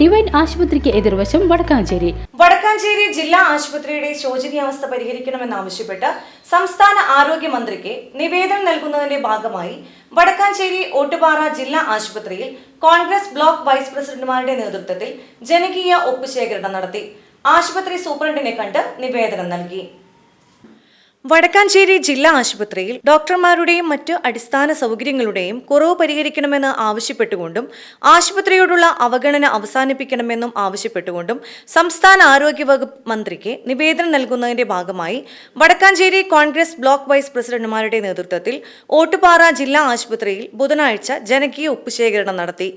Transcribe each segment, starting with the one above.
Divine ആശുപത്രിക്ക് എതിർവശം വടക്കാഞ്ചേരി. വടക്കാഞ്ചേരി ജില്ലാ ആശുപത്രിയുടെ ശോചനീയാവസ്ഥ പരിഹരിക്കണമെന്നാവശ്യപ്പെട്ട് സംസ്ഥാന ആരോഗ്യമന്ത്രിക്ക് നിവേദനം നൽകുന്നതിന്റെ ഭാഗമായി വടക്കാഞ്ചേരി ഓട്ടുപാറ ജില്ലാ ആശുപത്രിയിൽ കോൺഗ്രസ് ബ്ലോക്ക് വൈസ് പ്രസിഡന്റുമാരുടെ നേതൃത്വത്തിൽ ജനകീയ ഒപ്പുശേഖരണം നടത്തി. ആശുപത്രി സൂപ്രണ്ടിനെ കണ്ട് നിവേദനം നൽകി. വടക്കാഞ്ചേരി ജില്ലാ ആശുപത്രിയിൽ ഡോക്ടർമാരുടെയും മറ്റ് അടിസ്ഥാന സൗകര്യങ്ങളുടെയും കുറവ് പരിഹരിക്കണമെന്ന് ആവശ്യപ്പെട്ടുകൊണ്ടും ആശുപത്രിയോടുള്ള അവഗണന അവസാനിപ്പിക്കണമെന്നും ആവശ്യപ്പെട്ടുകൊണ്ടും സംസ്ഥാന ആരോഗ്യ വകുപ്പ് മന്ത്രിക്ക് നിവേദനം നൽകുന്നതിന്റെ ഭാഗമായി വടക്കാഞ്ചേരി കോൺഗ്രസ് ബ്ലോക്ക് വൈസ് പ്രസിഡന്റുമാരുടെ നേതൃത്വത്തിൽ ഓട്ടുപാറ ജില്ലാ ആശുപത്രിയിൽ ബുധനാഴ്ച ജനകീയ ഒപ്പുശേഖരണം നടത്തി.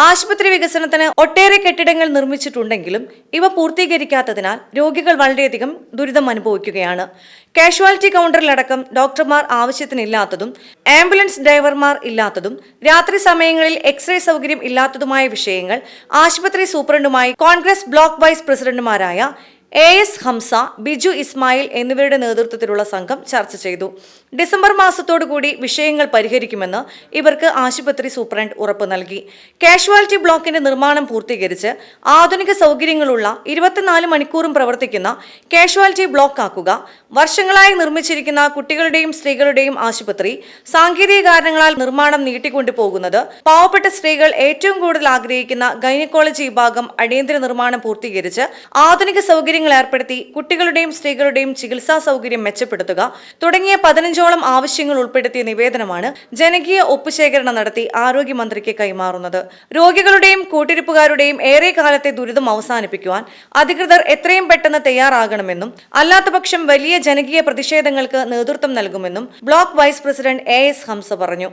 ആശുപത്രി വികസനത്തിന് ഒട്ടേറെ കെട്ടിടങ്ങൾ നിർമ്മിച്ചിട്ടുണ്ടെങ്കിലും ഇവ പൂർത്തീകരിക്കാത്തതിനാൽ രോഗികൾ വളരെയധികം ദുരിതം അനുഭവിക്കുകയാണ് കാഷ്വാലിറ്റി കൗണ്ടറിലടക്കം ഡോക്ടർമാർ ആവശ്യത്തിനില്ലാത്തതും ആംബുലൻസ് ഡ്രൈവർമാർ ഇല്ലാത്തതും രാത്രി സമയങ്ങളിൽ എക്സ്റേ സൗകര്യം ഇല്ലാത്തതുമായ വിഷയങ്ങൾ ആശുപത്രി സൂപ്രണ്ടുമായി കോൺഗ്രസ് ബ്ലോക്ക് വൈസ് പ്രസിഡന്റുമാരായ എ എസ് ഹംസ ബിജു ഇസ്മായിൽ എന്നിവരുടെ നേതൃത്വത്തിലുള്ള സംഘം ചർച്ച ചെയ്തു. ഡിസംബർ മാസത്തോടുകൂടി വിഷയങ്ങൾ പരിഹരിക്കുമെന്ന് ഇവർക്ക് ആശുപത്രി സൂപ്രണ്ട് ഉറപ്പ് നൽകി. കാഷ്വാലിറ്റി ബ്ലോക്കിന്റെ നിർമ്മാണം പൂർത്തീകരിച്ച് ആധുനിക സൗകര്യങ്ങളുള്ള ഇരുപത്തിനാല് മണിക്കൂറും പ്രവർത്തിക്കുന്ന കാഷ്വാലിറ്റി ബ്ലോക്ക് ആക്കുക വർഷങ്ങളായി നിർമ്മിച്ചിരിക്കുന്ന കുട്ടികളുടെയും സ്ത്രീകളുടെയും ആശുപത്രി സാങ്കേതിക കാരണങ്ങളാൽ നിർമ്മാണം നീട്ടിക്കൊണ്ടുപോകുന്നത് പാവപ്പെട്ട സ്ത്രീകൾ ഏറ്റവും കൂടുതൽ ആഗ്രഹിക്കുന്ന ഗൈനക്കോളജി വിഭാഗം അടിയന്തര നിർമ്മാണം പൂർത്തീകരിച്ച് ആധുനിക സൗകര്യങ്ങൾ ഏർപ്പെടുത്തി കുട്ടികളുടെയും സ്ത്രീകളുടെയും ചികിത്സാ സൗകര്യം മെച്ചപ്പെടുത്തുക തുടങ്ങിയ പതിനഞ്ചോളം ആവശ്യങ്ങൾ ഉൾപ്പെടുത്തിയ നിവേദനമാണ് ജനകീയ ഒപ്പുശേഖരണം നടത്തി ആരോഗ്യമന്ത്രിക്ക് കൈമാറുന്നത്. രോഗികളുടെയും കൂട്ടിരിപ്പുകാരുടെയും ഏറെ കാലത്തെ ദുരിതം അവസാനിപ്പിക്കുവാൻ അധികൃതർ എത്രയും പെട്ടെന്ന് തയ്യാറാകണമെന്നും അല്ലാത്തപക്ഷം വലിയ ജനകീയ പ്രതിഷേധങ്ങൾക്ക് നേതൃത്വം നൽകുമെന്നും block vice president A S Hamsa പറഞ്ഞു.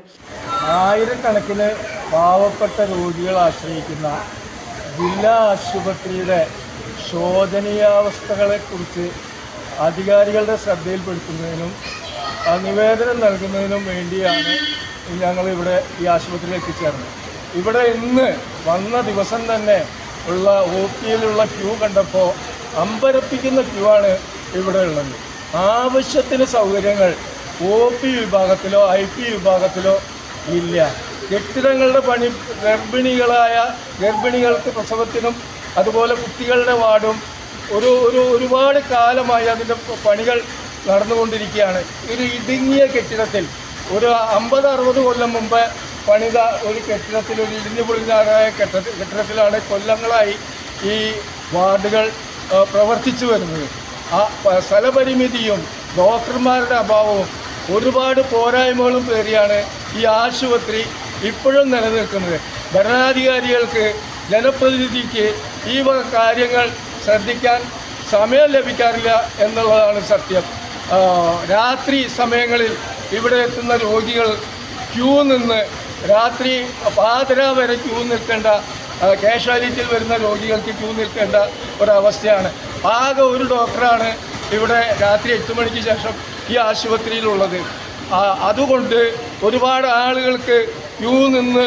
ആയിരക്കണക്കിന് പാവപ്പെട്ട രോഗികളെ ആശ്രയിക്കുന്ന ജില്ലാ ആശുപത്രിയുടെ ശോചനീയാവസ്ഥകളെക്കുറിച്ച് അധികാരികളുടെ ശ്രദ്ധയിൽപ്പെടുത്തുന്നതിനും നിവേദനം നൽകുന്നതിനും വേണ്ടിയാണ് ഞങ്ങൾ ഇവിടെ ഈ ആശുപത്രിയിൽ എത്തിച്ചേർന്നത്. ഇവിടെ ഇന്ന് വന്ന ദിവസം തന്നെ ഉള്ള ഒ പിയിലുള്ള ക്യൂ കണ്ടപ്പോൾ അമ്പരപ്പിക്കുന്ന ക്യൂ ആണ് ഇവിടെ ഉള്ളത്. ആവശ്യത്തിന് സൗകര്യങ്ങൾ ഒ പി വിഭാഗത്തിലോ ഐ പി വിഭാഗത്തിലോ ഇല്ല. കെട്ടിടങ്ങളുടെ പണി ഗർഭിണികളായ ഗർഭിണികൾക്ക് പ്രസവത്തിനും അതുപോലെ കുട്ടികളുടെ വാർഡും ഒരു ഒരു ഒരുപാട് കാലമായി അതിന്റെ പണികൾ നടന്നുകൊണ്ടിരിക്കുകയാണ്. ഒരു ഇടുങ്ങിയ കെട്ടിടത്തിൽ ഒരു അമ്പത് അറുപത് കൊല്ലം മുമ്പ് പണിത ഒരു കെട്ടിടത്തിൽ ഒരു ഇടിഞ്ഞു പൊളിഞ്ഞാറായ കെട്ടിട കെട്ടിടത്തിലാണ് കൊല്ലങ്ങളായി ഈ വാർഡുകൾ പ്രവർത്തിച്ചു വരുന്നത്. ആ സ്ഥലപരിമിതിയും ഡോക്ടർമാരുടെ അഭാവവും ഒരുപാട് പോരായ്മകളും പേറിയാണ് ഈ ആശുപത്രി ഇപ്പോഴും നിലനിൽക്കുന്നത്. ഭരണാധികാരികൾക്ക് ജനപ്രതിനിധിക്ക് ഈ വക കാര്യങ്ങൾ ശ്രദ്ധിക്കാൻ സമയം ലഭിക്കാറില്ല എന്നുള്ളതാണ് സത്യം. രാത്രി സമയങ്ങളിൽ ഇവിടെ എത്തുന്ന രോഗികൾ ക്യൂ നിന്ന് രാത്രി പാതിര വരെ ക്യൂ നിൽക്കേണ്ട കാഷ്വാലിറ്റിയിൽ വരുന്ന രോഗികൾക്ക് ക്യൂ നിൽക്കേണ്ട ഒരവസ്ഥയാണ്. ആകെ ഒരു ഡോക്ടറാണ് ഇവിടെ രാത്രി എട്ട് മണിക്ക് ശേഷം ഈ ആശുപത്രിയിലുള്ളത്. അതുകൊണ്ട് ഒരുപാട് ആളുകൾക്ക് ക്യൂ നിന്ന്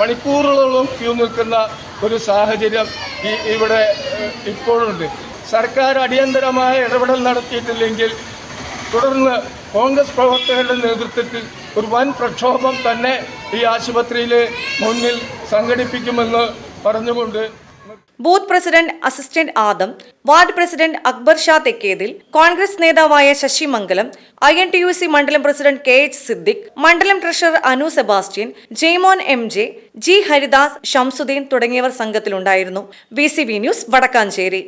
മണിക്കൂറുകളോളം ക്യൂ നിൽക്കുന്ന ഒരു സാഹചര്യം ഈ ഇവിടെ ഇപ്പോഴുണ്ട്. സർക്കാർ അടിയന്തരമായ ഇടപെടൽ നടത്തിയിട്ടില്ലെങ്കിൽ തുടർന്ന് കോൺഗ്രസ് പ്രവർത്തകരുടെ നേതൃത്വത്തിൽ ഒരു വൻ പ്രക്ഷോഭം തന്നെ ഈ ആശുപത്രിയിൽ മുന്നിൽ സംഘടിപ്പിക്കുമെന്ന് പറഞ്ഞുകൊണ്ട് booth president assistant Adam ward president Akbar Shah Thekkethil Congress നേതാവായ Sasi Mangalam I N T U C മണ്ഡലം പ്രസിഡന്റ് കെ എച്ച് സിദ്ദിഖ് മണ്ഡലം treasurer Anu Sebastian Jaimon M J G Haridas Shamsuddin തുടങ്ങിയവർ സംഘത്തിലുണ്ടായിരുന്നു V C V news Vadakkanchery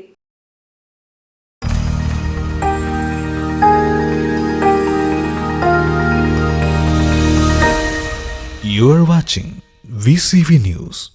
You are watching VCV News.